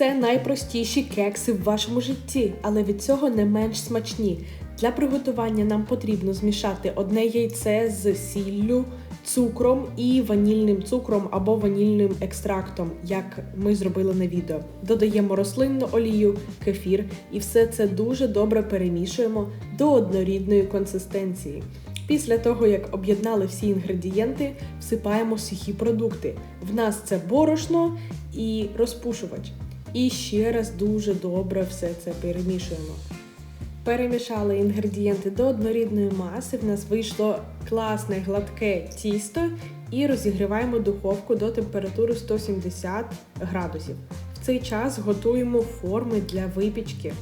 Це найпростіші кекси в вашому житті, але від цього не менш смачні. Для приготування нам потрібно змішати одне яйце з сіллю, цукром і ванільним цукром або ванільним екстрактом, як ми зробили на відео. Додаємо рослинну олію, кефір і все це дуже добре перемішуємо до однорідної консистенції. Після того, як об'єднали всі інгредієнти, всипаємо сухі продукти. В нас це борошно і розпушувач. І ще раз дуже добре все це перемішуємо. Перемішали інгредієнти до однорідної маси. В нас вийшло класне гладке тісто і розігріваємо духовку до температури 170 градусів. В цей час готуємо форми для випічки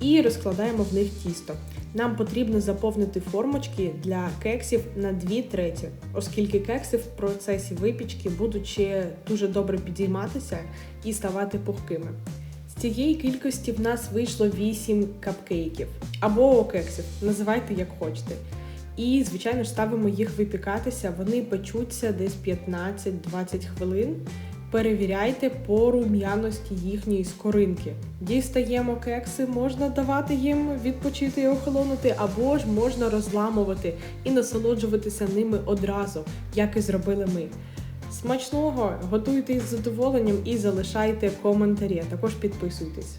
і розкладаємо в них тісто. Нам потрібно заповнити формочки для кексів на 2 треті, оскільки кекси в процесі випічки будуть ще дуже добре підійматися і ставати пухкими. З цієї кількості в нас вийшло 8 капкейків або кексів, називайте як хочете. І, звичайно ж, ставимо їх випікатися. Вони печуться десь 15-20 хвилин. Перевіряйте по рум'яності їхньої скоринки. Дістаємо кекси, можна давати їм відпочити і охолонути, або ж можна розламувати і насолоджуватися ними одразу, як і зробили ми. Смачного, готуйте із задоволенням і залишайте коментарі, також підписуйтесь.